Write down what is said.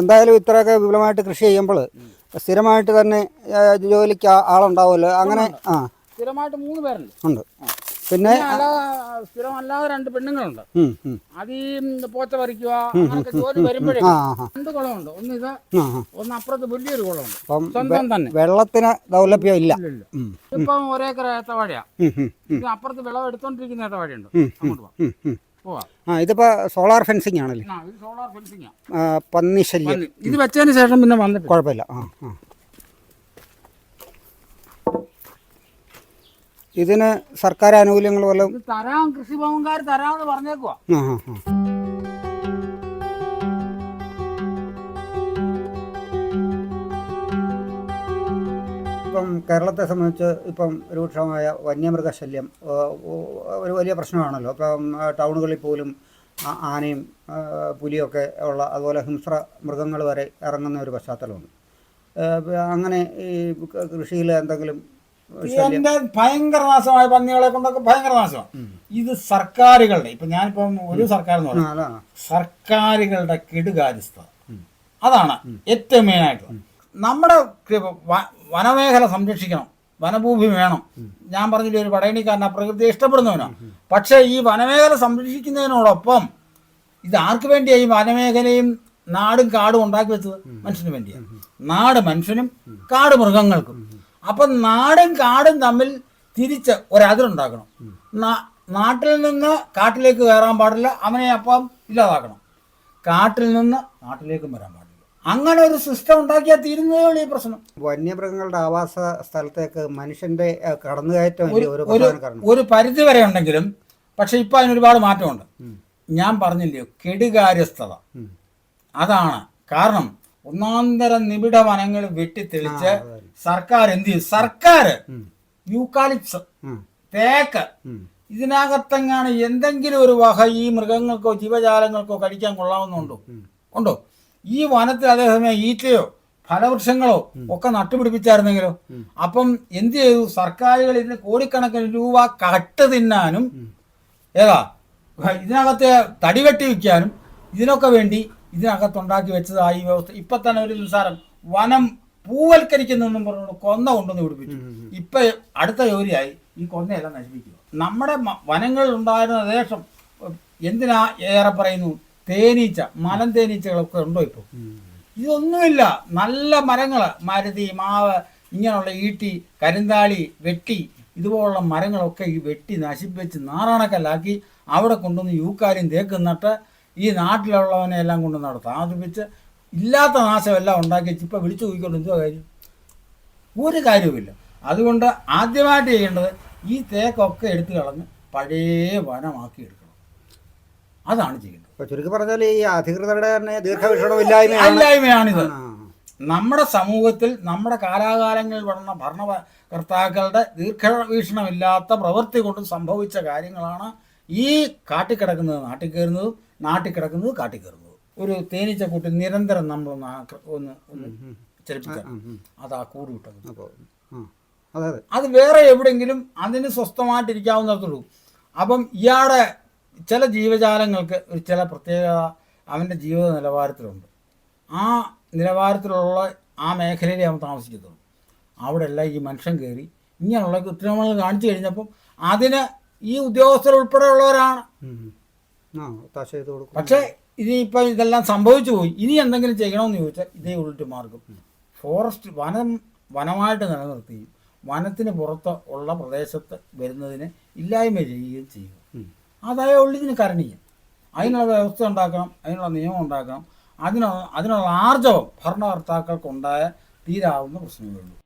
എന്തായാലും ഇത്രയൊക്കെ വിപുലമായിട്ട് കൃഷി ചെയ്യുമ്പോൾ സ്ഥിരമായിട്ട് തന്നെ ജോലിക്ക് ആളുണ്ടാവുമല്ലോ. അങ്ങനെ ആ. സ്ഥിരമായിട്ട് മൂന്ന് പേരുണ്ട്. ഉണ്ട്. പിന്നെ സ്ഥിരമല്ലാതെ രണ്ട് പെണ്ണുങ്ങളുണ്ട്. അത് ഈ പോച്ച പറിക്കുക അങ്ങനൊക്കെ ജോലി വരുമ്പോഴേ രണ്ട് കുളമുണ്ട്. ഒന്ന് ഇത്. ഒന്ന് അപ്പുറത്ത് വലിയൊരു കുളമുണ്ട്. സ്വന്തം തന്നെ. വെള്ളത്തിന് ദൗലഭ്യം ഇല്ല. ഇപ്പം ഒരേക്കർ ഏത്തവാഴയാ. അപ്പുറത്ത് വിളവ് എടുത്തോണ്ടിരിക്കുന്ന ഏത്തവാഴയുണ്ട് അങ്ങോട്ട്. പോവാം ആ ഇതിപ്പോ സോളാർ ഫെൻസിങ് ആണല്ലേ? സോളാർ പന്നി ശല്യം. ഇത് വെച്ചതിന് ശേഷം പിന്നെ വന്നിട്ട് കുഴപ്പമില്ല. ആ ആ. ഇതിന് സർക്കാർ ആനുകൂല്യങ്ങൾ വല്ലതും? തരാം കൃഷിഭവൻകാർ തരാമെന്ന് പറഞ്ഞേക്കുവാ. ആ ആ ആ. ഇപ്പം കേരളത്തെ സംബന്ധിച്ച് ഇപ്പം രൂക്ഷമായ വന്യമൃഗശല്യം ഒരു വലിയ പ്രശ്നമാണല്ലോ. ഇപ്പം ടൗണുകളിൽ പോലും ആനയും പുലിയൊക്കെ ഉള്ള അതുപോലെ ഹിംസ്ര മൃഗങ്ങൾ വരെ ഇറങ്ങുന്ന ഒരു പശ്ചാത്തലമുണ്ട്. അങ്ങനെ ഈ കൃഷിയിൽ എന്തെങ്കിലും എന്റെ ഭയങ്കര നാശമായ പന്നികളെ കൊണ്ടൊക്കെ ഭയങ്കര നാശമാണ്. ഇത് സർക്കാരുകളുടെ ഇപ്പൊ ഞാനിപ്പം ഒരു സർക്കാർ എന്ന് പറഞ്ഞു സർക്കാരുകളുടെ കെടുകാര്യസ്ഥ അതാണ് ഏറ്റവും മെയിനായിട്ട് നമ്മുടെ വനമേഖല സംരക്ഷിക്കണം. വനഭൂമി വേണം. ഞാൻ പറഞ്ഞില്ലേ ഒരു പടയണിക്കാരൻ ആ പ്രകൃതിയെ ഇഷ്ടപ്പെടുന്നവനാണ് പക്ഷേ ഈ വനമേഖല സംരക്ഷിക്കുന്നതിനോടൊപ്പം ഇത് ആർക്ക് വേണ്ടിയാണ് ഈ വനമേഖലയും നാടും കാടും ഉണ്ടാക്കി വെച്ചത്? മനുഷ്യന് വേണ്ടിയാണ് നാട് മനുഷ്യനും കാട് മൃഗങ്ങൾക്കും. അപ്പം നാടും കാടും തമ്മിൽ തിരിച്ച് ഒരതിരുണ്ടാക്കണം നാട്ടിൽ നിന്ന് കാട്ടിലേക്ക് കയറാൻ പാടില്ല. അവനെ അപ്പം ഇല്ലാതാക്കണം. കാട്ടിൽ നിന്ന് നാട്ടിലേക്കും വരാൻ പാടില്ല. അങ്ങനെ ഒരു സിസ്റ്റം ഉണ്ടാക്കിയാൽ തീരുന്നതേ ഉള്ളൂ ഈ പ്രശ്നം. വന്യമൃഗങ്ങളുടെ ആവാസ സ്ഥലത്തേക്ക് മനുഷ്യന്റെ കടന്നുകയറ്റം ഒരു ഒരു പരിധി വരെ ഉണ്ടെങ്കിലും പക്ഷെ ഇപ്പൊ അതിനൊരുപാട് മാറ്റമുണ്ട്. ഞാൻ പറഞ്ഞില്ലയോ കെടുകാര്യസ്ഥത. അതാണ് കാരണം. ഒന്നാന്തരം നിബിഡ വനങ്ങൾ വെട്ടിത്തെളിച്ച് സർക്കാർ എന്ത് ചെയ്യും? സർക്കാർ യൂക്കാലിപ്സ്. തേക്ക്. ഇതിനകത്തെങ്ങാണ് എന്തെങ്കിലും ഒരു വക ഈ മൃഗങ്ങൾക്കോ ജീവജാലങ്ങൾക്കോ കഴിക്കാൻ കൊള്ളാവുന്നുണ്ടോ ഉണ്ടോ? ഈ വനത്തിൽ അതേസമയം ഈറ്റയോ ഫലവൃക്ഷങ്ങളോ ഒക്കെ നട്ടുപിടിപ്പിച്ചായിരുന്നെങ്കിലോ? അപ്പം എന്ത് ചെയ്തു? സർക്കാരുകൾ ഇതിന് കോടിക്കണക്കിന് രൂപ കട്ട് തിന്നാനും ഏതാ ഇതിനകത്തെ തടി വെട്ടി വിൽക്കാനും ഇതിനൊക്കെ വേണ്ടി ഇതിനകത്തുണ്ടാക്കി വെച്ചതായി ഈ വ്യവസ്ഥ. ഇപ്പൊ തന്നെ ഒരു നിസ്സാരം വനം പൂവൽക്കരിക്കുന്നെന്നും പറഞ്ഞുകൊണ്ട് കൊന്ന കൊണ്ടുവന്ന് പിടിപ്പിച്ചു. ഇപ്പൊ അടുത്ത ജോലിയായി ഈ കൊന്നയെല്ലാം നശിപ്പിക്കുക. നമ്മുടെ വനങ്ങളിൽ ഉണ്ടായിരുന്ന ദേശം എന്തിനാ ഏറെ പറയുന്നു? തേനീച്ച മലം തേനീച്ചകളൊക്കെ ഉണ്ടോ ഇപ്പോൾ ഇതൊന്നുമില്ല. നല്ല മരങ്ങൾ മരുതി മാവ് ഇങ്ങനെയുള്ള ഈട്ടി കരിന്താളി വെട്ടി ഇതുപോലുള്ള മരങ്ങളൊക്കെ ഈ വെട്ടി നശിപ്പിച്ച് നാറാണക്കല്ലാക്കി അവിടെ കൊണ്ടുവന്ന് യൂക്കാരും തേക്ക് നിന്നിട്ട് ഈ നാട്ടിലുള്ളവനെ എല്ലാം കൊണ്ടുവന്ന് അവിടെ താമസിപ്പിച്ച് ഇല്ലാത്ത നാശമെല്ലാം ഉണ്ടാക്കി ഇപ്പം വിളിച്ചു നോക്കിക്കൊണ്ട് എന്തോ കാര്യം? ഒരു കാര്യവുമില്ല. അതുകൊണ്ട് ആദ്യമായിട്ട് ചെയ്യേണ്ടത് ഈ തേക്കൊക്കെ എടുത്തു കളഞ്ഞ് പഴയ വനമാക്കി അതാണ് ചെയ്യുന്നത്. ചുരുക്കി പറഞ്ഞാൽ ഈ അധികൃതരുടെ തന്നെ ദീർഘവീക്ഷണമില്ലായ്മയാണ്. അല്ലായ്മയാണിത്. ആ. നമ്മുടെ സമൂഹത്തിൽ നമ്മുടെ കാലാകാലങ്ങളിൽ വളർന്ന ഭരണകർത്താക്കളുടെ ദീർഘവീക്ഷണമില്ലാത്ത പ്രവൃത്തി കൊണ്ട് സംഭവിച്ച കാര്യങ്ങളാണ് ഈ കാട്ടിക്കിടക്കുന്നത് നാട്ടിൽ കയറുന്നതും നാട്ടിൽ കിടക്കുന്നത് കാട്ടിൽ കയറുന്നതും ഒരു തേനീച്ച കൂട്ടി നിരന്തരം നമ്മളൊന്ന് ആക്ര- ഒന്ന് ഒന്ന് ചലിപ്പിക്കാം അത് ആ കൂട് ആ അതെ വേറെ എവിടെയെങ്കിലും അതിന് സ്വസ്ഥമായിട്ടിരിക്കാവുന്നതുള്ളൂ അപ്പം ഇയാളുടെ ചില ജീവജാലങ്ങൾക്ക് ഒരു ചില പ്രത്യേകത അവന്റെ ജീവിത നിലവാരത്തിലുണ്ട്. ആ നിലവാരത്തിലുള്ള ആ മേഖലയിലേ അവൻ താമസിക്കത്തുള്ളൂ. അവിടെ എല്ലാം ഈ മനുഷ്യൻ കയറി ഇങ്ങനെയുള്ള കൃത്രിമങ്ങൾ കാണിച്ചു കഴിഞ്ഞപ്പം അതിന് ഈ ഉദ്യോഗസ്ഥർ ഉൾപ്പെടെയുള്ളവരാണ്. പക്ഷേ ഇനിയിപ്പോൾ ഇതെല്ലാം സംഭവിച്ചു പോയി. ഇനി എന്തെങ്കിലും ചെയ്യണമെന്ന് ചോദിച്ചാൽ ഇതേ ഉള്ളിട്ട് മാർഗം. ഫോറസ്റ്റ് വനം വനമായിട്ട് നിലനിർത്തുകയും വനത്തിന് പുറത്ത് ഉള്ള പ്രദേശത്ത് വരുന്നതിനെ ഇല്ലായ്മ ചെയ്യുകയും ചെയ്യും അതായ ഉള്ളിതിന് കരണീയം അതിനുള്ള വ്യവസ്ഥ ഉണ്ടാക്കണം അതിനുള്ള നിയമം ഉണ്ടാക്കണം. അതിനുള്ള അതിനുള്ള ആർജവം ഭരണകർത്താക്കൾക്കുണ്ടായ തീരാവുന്ന പ്രശ്നമേ ഉള്ളൂ.